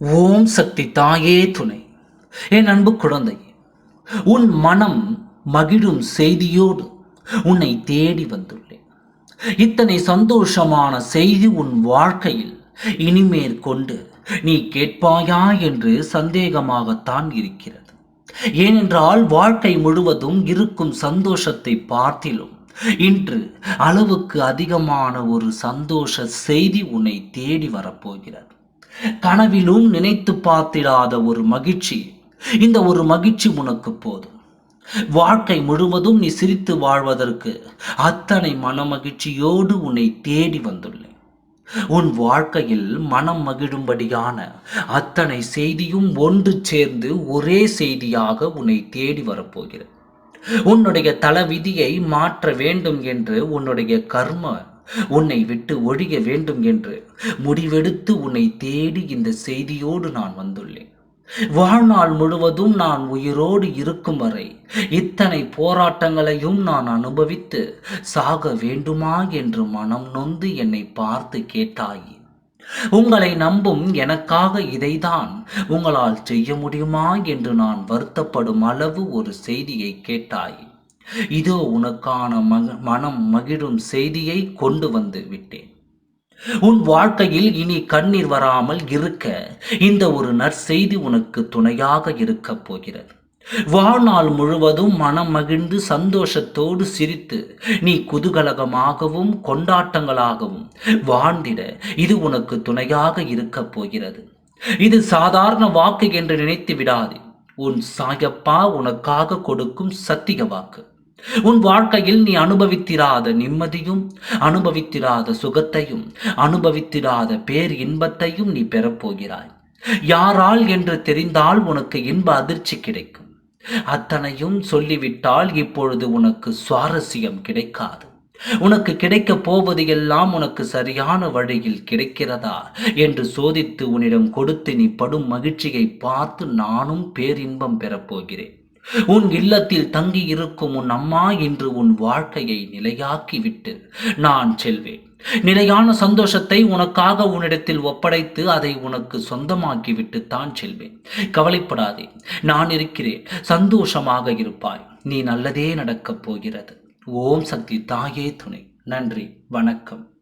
ஓம் சக்தி தாயே துணை. என் அன்பு குழந்தை உன் மனம் மகிழும் செய்தியோடு உன்னை தேடி வந்துள்ளேன். இத்தனை சந்தோஷமான செய்தி உன் வாழ்க்கையில் இனிமேல் கொண்டு நீ கேட்பாயா என்று சந்தேகமாகத்தான் இருக்கிறது. ஏனென்றால் வாழ்க்கை முழுவதும் இருக்கும் சந்தோஷத்தை பார்த்திலும் இன்று அளவுக்கு அதிகமான ஒரு சந்தோஷ செய்தி உன்னை தேடி வரப்போகிறது. கனவிலும் நினைத்து பார்த்திடாத ஒரு மகிழ்ச்சி. இந்த ஒரு மகிழ்ச்சி உனக்கு போதும். வாழ்க்கை முழுவதும் நீ சிரித்து வாழ்வதற்கு அத்தனை மனமகிழ்ச்சியோடு உன்னை தேடி வந்துள்ளேன். உன் வாழ்க்கையில் மனம் மகிழும்படியான அத்தனை செய்தியும் ஒன்று சேர்ந்து ஒரே செய்தியாக உன்னை தேடி வரப்போகிறது. உன்னுடைய தலவிதியை மாற்ற வேண்டும் என்று உன்னுடைய கர்ம உன்னை விட்டு ஒழிய வேண்டும் என்று முடிவெடுத்து உன்னை தேடி இந்த செய்தியோடு நான் வந்துள்ளேன். வாழ்நாள் முழுவதும் நான் உயிரோடு இருக்கும் வரை இத்தனை போராட்டங்களையும் நான் அனுபவித்து சாக வேண்டுமா என்று மனம் நொந்து என்னை பார்த்து கேட்டாயே. உங்களை நம்பும் எனக்காக இதைதான் உங்களால் செய்ய முடியுமா என்று நான் வருத்தப்படும் அளவு ஒரு செய்தியை கேட்டாய். இதோ உனக்கான மக மனம் மகிழும் செய்தியை கொண்டு வந்து விட்டேன். உன் வாழ்க்கையில் இனி கண்ணீர் வராமல் இருக்க இந்த ஒரு நற்செய்தி உனக்கு துணையாக இருக்கப் போகிறது. வாழ்நாள் முழுவதும் மனம் மகிழ்ந்து சந்தோஷத்தோடு சிரித்து நீ குதூகலகமாகவும் கொண்டாட்டங்களாகவும் வாழ்ந்திட இது உனக்கு துணையாக இருக்கப் போகிறது. இது சாதாரண வாக்கு என்று நினைத்து விடாதே. உன் சாயப்பா உனக்காக கொடுக்கும் சத்திய வாக்கு. உன் வாழ்க்கையில் நீ அனுபவித்திராத நிம்மதியும் அனுபவித்திராத சுகத்தையும் அனுபவித்திராத பேர் இன்பத்தையும் நீ பெறப்போகிறாய். யாரால் என்று தெரிந்தால் உனக்கு இன்ப அதிர்ச்சி கிடைக்கும். அத்தனையும் சொல்லிவிட்டால் இப்பொழுது உனக்கு சுவாரஸ்யம் கிடைக்காது. உனக்கு கிடைக்கப் போவது எல்லாம் உனக்கு சரியான வழியில் கிடைக்கிறதா என்று சோதித்து உன்னிடம் கொடுத்து நீ படும் மகிழ்ச்சியை பார்த்து நானும் பேரின்பம் பெறப்போகிறேன். உன் இல்லத்தில் தங்கி இருக்கும் உன் அம்மா என்று உன் வாழ்க்கையை நிலையாக்கிவிட்டு நான் செல்வேன். நிலையான சந்தோஷத்தை உனக்காக உன்னிடத்தில் ஒப்படைத்து அதை உனக்கு சொந்தமாக்கிவிட்டு தான் செல்வேன். கவலைப்படாதே நான் இருக்கிறேன். சந்தோஷமாக இருப்பாய். நீ நல்லதே நடக்கப் போகிறது. ஓம் சக்தி தாயே துணை. நன்றி வணக்கம்.